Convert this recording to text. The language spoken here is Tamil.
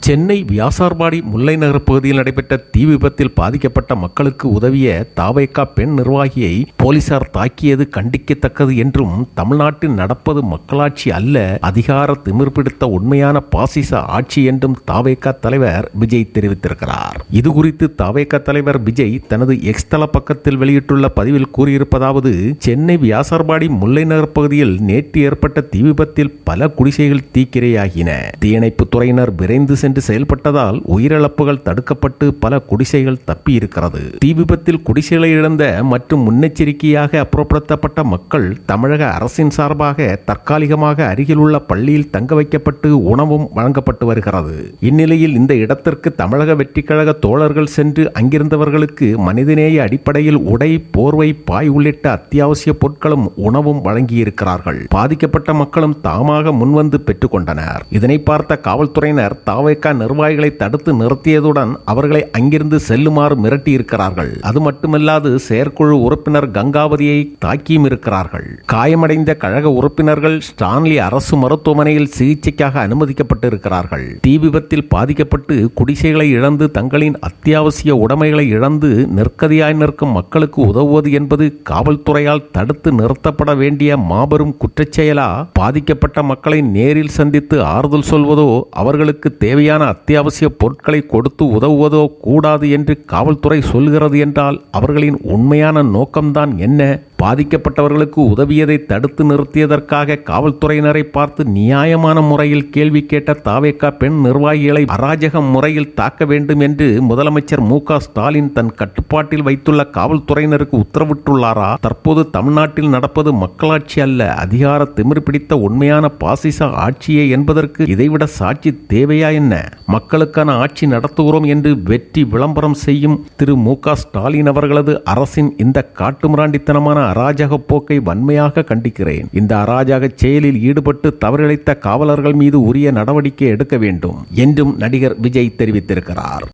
சென்னை வியாசார்பாடி முல்லை நகர் பகுதியில் நடைபெற்ற தீ விபத்தில் பாதிக்கப்பட்ட மக்களுக்கு உதவிய தாவைக்கா பெண் நிர்வாகியை போலீசார் தாக்கியது கண்டிக்கத்தக்கது என்றும் தமிழ்நாட்டில் நடப்பது மக்களாட்சி அல்ல அதிகார திமிர் பிடித்த உண்மையான பாசிச ஆட்சி என்றும் தாவேக்கா தலைவர் விஜய் தெரிவித்திருக்கிறார். இது குறித்து தாவேக்கா தலைவர் விஜய் தனது எக்ஸ் தள பக்கத்தில் வெளியிட்டுள்ள பதிவில் கூறியிருப்பதாவது சென்னை வியாசார்பாடி முல்லை நகர் பகுதியில் நேற்று ஏற்பட்ட தீ விபத்தில் பல குடிசைகள் தீக்கிரையாகின. தீயணைப்புத் துறையினர் விரைந்து சென்று செயல்பட்டதால் உயிரிழப்புகள் தடுக்கப்பட்டு பல குடிசைகள் தப்பி இருக்கிறது தீ விபத்தில் குடிசைகளை இழந்த மற்றும் முன்னெச்சரிக்கையாக அப்புறப்படுத்தப்பட்ட மக்கள் தமிழக அரசின் சார்பாக தற்காலிகமாக அருகிலுள்ள பள்ளியில் தங்க வைக்கப்பட்டு உணவும் வழங்கப்பட்டு வருகிறது. இந்நிலையில் இந்த இடத்திற்கு தமிழக வெற்றிக்கழக தோழர்கள் சென்று அங்கிருந்தவர்களுக்கு மனிதநேய அடிப்படையில் உடை போர்வை பாய் உள்ளிட்ட அத்தியாவசிய பொருட்களும் உணவும் வழங்கியிருக்கிறார்கள். பாதிக்கப்பட்ட மக்களும் தாமாக முன்வந்து பெற்றுக்கொண்டனர். இதனை பார்த்த காவல்துறையினர் தாவை தாவேக்கா நிர்வாகிகளை தடுத்து நிறுத்தியதுடன் அவர்களை அங்கிருந்து செல்லுமாறு மிரட்டியிருக்கிறார்கள். அது மட்டுமல்லாது செயற்குழு உறுப்பினர் கங்காவதியை தாக்கியும் இருக்கிறார்கள். காயமடைந்த கழக உறுப்பினர்கள் ஸ்டான்லி அரசு மருத்துவமனையில் சிகிச்சைக்காக அனுமதிக்கப்பட்டிருக்கிறார்கள். தீ விபத்தில் பாதிக்கப்பட்டு குடிசைகளை இழந்து தங்களின் அத்தியாவசிய உடைமைகளை இழந்து நெற்கதியாய் நிற்கும் மக்களுக்கு உதவுவது என்பது காவல்துறையால் தடுத்து நிறுத்தப்பட வேண்டிய மாபெரும் குற்றச்செயலா? பாதிக்கப்பட்ட மக்களை நேரில் சந்தித்து ஆறுதல் சொல்வதோ அவர்களுக்கு தேவையான அத்தியாவசிய பொருட்களை கொடுத்து உதவுவதோ கூடாது என்று காவல்துறை சொல்கிறது என்றால் அவர்களின் உண்மையான நோக்கம்தான் என்ன? பாதிக்கப்பட்டவர்களுக்கு உதவியதை தடுத்து நிறுத்தியதற்காக காவல்துறையினரை பார்த்து நியாயமான முறையில் கேள்வி கேட்ட தாவேக்கா பெண் நிர்வாகிகளை அராஜக முறையில் தாக்க வேண்டும் என்று முதலமைச்சர் மு ஸ்டாலின் தன் கட்டுப்பாட்டில் வைத்துள்ள காவல்துறையினருக்கு உத்தரவிட்டுள்ளாரா? தற்போது தமிழ்நாட்டில் நடப்பது மக்களாட்சி அல்ல அதிகார திமிர் பிடித்த உண்மையான பாசிச ஆட்சியே என்பதற்கு இதைவிட சாட்சி தேவையா என்ன? மக்களுக்கான ஆட்சி நடத்துகிறோம் என்று வெற்றி விளம்பரம் செய்யும் திரு மு க ஸ்டாலின் அவர்களது அரசின் இந்த காட்டுமிராண்டித்தனமான அராஜக போக்கை வன்மையாக கண்டிக்கிறேன். இந்த அராஜக செயலில் ஈடுபட்டு தவறிழைத்த காவலர்கள் மீது உரிய நடவடிக்கை எடுக்க வேண்டும் என்றும் நடிகர் விஜய் தெரிவித்திருக்கிறார்.